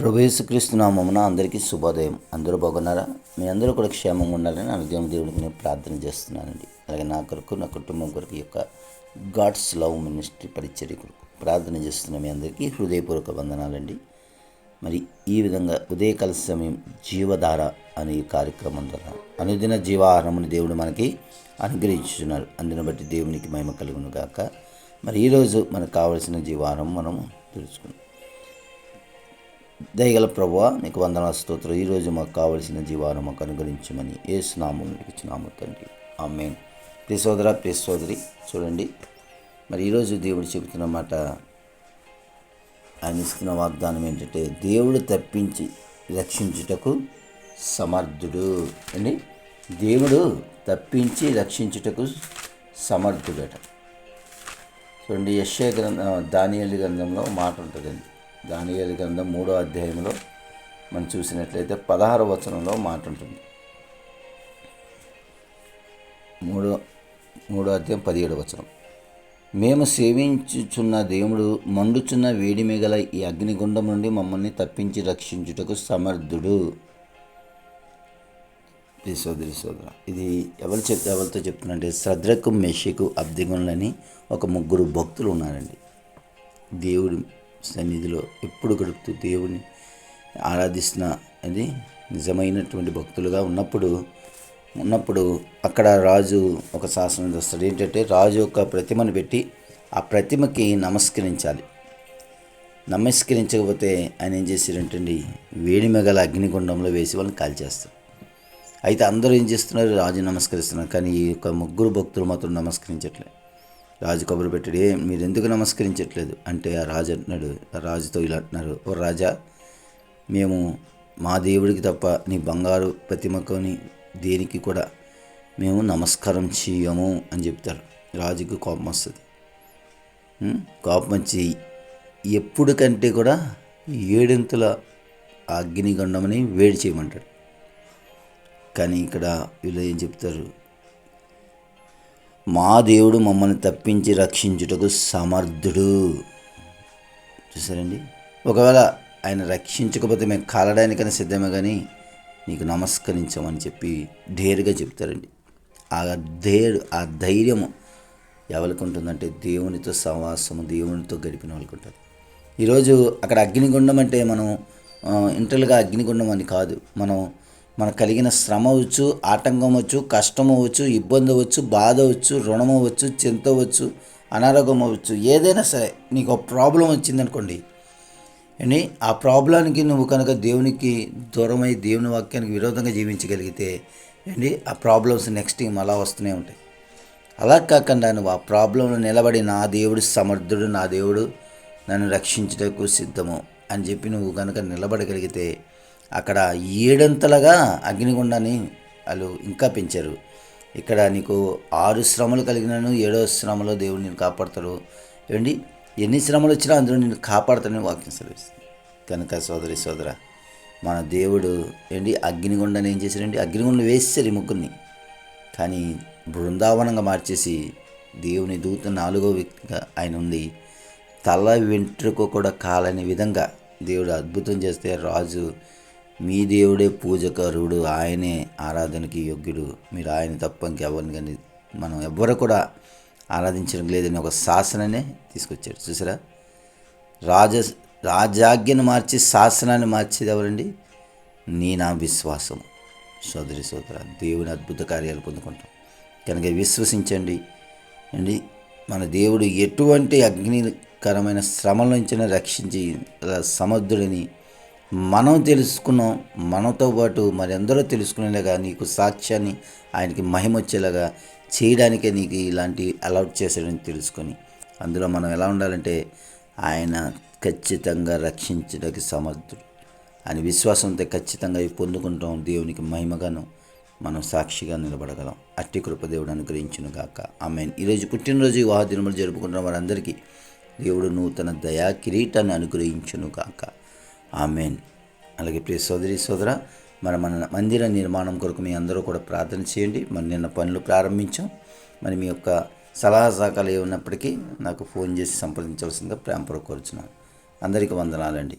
ప్రభు నామమున అందరికీ శుభోదయం. అందరూ బాగున్నారా? మీ అందరూ కూడా క్షేమంగా ఉండాలని అనుగ్రహం దేవుడికి నేను ప్రార్థన చేస్తున్నానండి. అలాగే నా కొరకు నా కుటుంబం కొరకు యొక్క గాడ్స్ లవ్ మినిస్ట్రీ పరిచర్య కొరకు ప్రార్థన చేస్తున్న మీ అందరికీ హృదయపూర్వక వందనాలండి. మరి ఈ విధంగా ఉదయకాల సమయం జీవధార అనే ఈ కార్యక్రమం ద్వారా అనుదిన జీవాహారముని దేవుడు మనకి అనుగ్రహించుతున్నారు అందుని బట్టి దేవునికి మహిమ కలుగును గాక. మరి ఈరోజు మనకు కావలసిన జీవాహారం మనం తెలుసుకుందాం. దయగల ప్రభు నీకు వందన స్తోత్రం ఈరోజు మాకు కావలసిన జీవాను మాకు అనుగ్రహించమని ఏ స్నామం ఇచ్చినాము తండ్రి. ఆమెన్. ప్రియ సోదర ప్రియ సోదరి చూడండి. మరి ఈరోజు దేవుడు చెబుతున్న మాట ఆయన ఇస్తున్న వాగ్దానం ఏంటంటే దేవుడు తప్పించి రక్షించుటకు సమర్థుడు. అండి? దేవుడు తప్పించి రక్షించుటకు సమర్థుడట. చూడండి యశ్య గ్రంథం దానియాలి గ్రంథంలో మాట ఉంటుందండి. దానియలి గ్రంథం మూడో అధ్యాయంలో మనం చూసినట్లయితే పదహారు వచనంలో మాట ఉంటుంది. మూడో మూడో అధ్యాయం పదిహేడు వచనం. మేము సేవించుచున్న దేవుడు మండుచున్న వేడి గల ఈ అగ్నిగుండం నుండి మమ్మల్ని తప్పించి రక్షించుటకు సమర్థుడు. ప్రియ సోదరి సోదర ఇది ఎవరు చెప్ ఎవరితో చెప్తున్నారంటే శ్రద్ధకు మెషికు అబ్దిగుండ్లని ఒక ముగ్గురు భక్తులు ఉన్నారండి. దేవుడు సన్నిధిలో ఎప్పుడు గడుపుతూ దేవుని ఆరాధిస్తున్న అది నిజమైనటువంటి భక్తులుగా ఉన్నప్పుడు ఉన్నప్పుడు అక్కడ రాజు ఒక శాసనం చేస్తాడు. ఏంటంటే రాజు ఒక ప్రతిమను పెట్టి ఆ ప్రతిమకి నమస్కరించాలి. నమస్కరించకపోతే ఆయన ఏం చేశారంటండి వేడిమెగల అగ్నిగుండంలో వేసి వాళ్ళని కాల్చేస్తారు. అయితే అందరూ ఏం చేస్తున్నారు? రాజు నమస్కరిస్తున్నారు. కానీ ఈ యొక్క ముగ్గురు భక్తులు మాత్రం నమస్కరించట్లేదు రాజు కబురు పెట్టడే మీరు ఎందుకు నమస్కరించట్లేదు? అంటే ఆ రాజు అంటున్నాడు ఆ రాజుతో ఇలా అంటున్నారు ఓ రాజా మేము మా దేవుడికి తప్ప నీ బంగారు ప్రతిమకొని దేనికి కూడా మేము నమస్కారం చేయము అని చెప్తారు. రాజుకు కోపం వస్తుంది. కోపం వచ్చి ఎప్పుడు కంటే కూడా ఏడింతల అగ్నిగండమని వేడి చేయమంటాడు. కానీ ఇక్కడ వీళ్ళు ఏం చెప్తారు మా దేవుడు మమ్మల్ని తప్పించి రక్షించుటకు సమర్థుడు. చూసారండి? ఒకవేళ ఆయన రక్షించకపోతే మేము కాలడానికైనా సిద్ధమే కానీ నీకు నమస్కరించమని చెప్పి ధైర్యంగా చెప్తారండి. ఆ ధైర్య ఆ ధైర్యము ఎవరికి ఉంటుందంటే దేవునితో సహవాసము దేవునితో గడిపిన వాళ్ళకి ఉంటుంది. ఈరోజు అక్కడ అగ్నిగుండం అంటే మనం ఇంటర్గా ఇంటర్లుగా అగ్నిగుండం అని కాదు. మనం మనకు కలిగిన శ్రమ అవ్వచ్చు ఆటంకం అవ్వచ్చు కష్టం అవ్వచ్చు ఇబ్బంది అవ్వచ్చు బాధ అవ్వచ్చు రుణం అవ్వచ్చు చింత అవ్వచ్చు అనారోగ్యం అవ్వచ్చు ఏదైనా సరే నీకు ఒక ప్రాబ్లం వచ్చిందనుకోండి అండి ఆ ప్రాబ్లానికి నువ్వు కనుక దేవునికి దూరమై దేవుని వాక్యానికి విరోధంగా జీవించగలిగితే అండి ఆ ప్రాబ్లమ్స్ నెక్స్ట్ టైం అలా వస్తూనే ఉంటాయి. అలా కాకుండా నువ్వు ఆ ప్రాబ్లంలో నిలబడి నా దేవుడు సమర్థుడు నా దేవుడు నన్ను రక్షించటకు సిద్ధము అని చెప్పి నువ్వు కనుక నిలబడగలిగితే అక్కడ ఏడంతలుగా అగ్నిగుండాన్ని వాళ్ళు ఇంకా పెంచారు. ఇక్కడ నీకు ఆరు శ్రమలు కలిగినను ఏడో శ్రమలో దేవుడు నేను కాపాడతాడు. ఏమండి ఎన్ని శ్రమలు వచ్చినా అందులో నేను కాపాడుతానని వాక్యం సెలవిస్తుంది. కనుక సోదరి సోదర మన దేవుడు ఏంటి? అగ్నిగుండని ఏం చేశారండి అగ్నిగుండం వేసేసారు ఈ ముగ్గురిని. కానీ బృందావనంగా మార్చేసి దేవుని దూత నాలుగో వ్యక్తిగా ఆయన ఉంది. తల వెంట్రుక కూడా కాలని విధంగా దేవుడు అద్భుతం చేస్తే రాజు మీ దేవుడే పూజకరుడు ఆయనే ఆరాధనకి యోగ్యుడు. మీరు ఆయన తప్ప ఇంకెవరిని కానీ మనం ఎవ్వరు కూడా ఆరాధించడం లేదని ఒక శాసనాన్ని తీసుకొచ్చాడు. చూసారా? రాజ రాజాజ్ఞను మార్చి శాసనాన్ని మార్చేది ఎవరండి? నీ నా విశ్వాసం సోదరి సోదర దేవుని అద్భుత కార్యాలు పొందుకుంటాం. కనుక విశ్వసించండి. అండి మన దేవుడు ఎటువంటి అగ్నికరమైన శ్రమల నుంచి రక్షించి సమర్థుడని మనం తెలుసుకున్నాం మనతో పాటు మరి తెలుసుకునేలాగా నీకు సాక్ష్యాన్ని ఆయనకి మహిమ వచ్చేలాగా చేయడానికే నీకు ఇలాంటి అలౌట్ చేశాడని తెలుసుకొని అందులో మనం ఎలా ఉండాలంటే ఆయన ఖచ్చితంగా రక్షించడానికి సమర్థుడు. అని విశ్వాసంతో ఖచ్చితంగా పొందుకుంటాం దేవునికి మహిమగాను మనం సాక్షిగా నిలబడగలం. అట్టి కృపదేవుడు అనుగ్రహించును గాక. ఆమె ఈరోజు పుట్టినరోజు వివాహ దినములు జరుపుకుంటున్న వారందరికీ దేవుడు నూతన దయా కిరీటాన్ని అనుగ్రహించును గాక. ఆమెన్. అలాగే ప్రియ సోదరి సోదర మరి మన మందిర నిర్మాణం కొరకు మీ అందరూ కూడా ప్రార్థన చేయండి. మరి నిన్న పనులు ప్రారంభించాం. మరి మీ యొక్క సలహా సహకాలు ఏమున్నప్పటికీ ఉన్నప్పటికీ నాకు ఫోన్ చేసి సంప్రదించవలసిందిగా ప్రేమపూర్వక కోరుచున్నాను. అందరికీ వందనాలండి.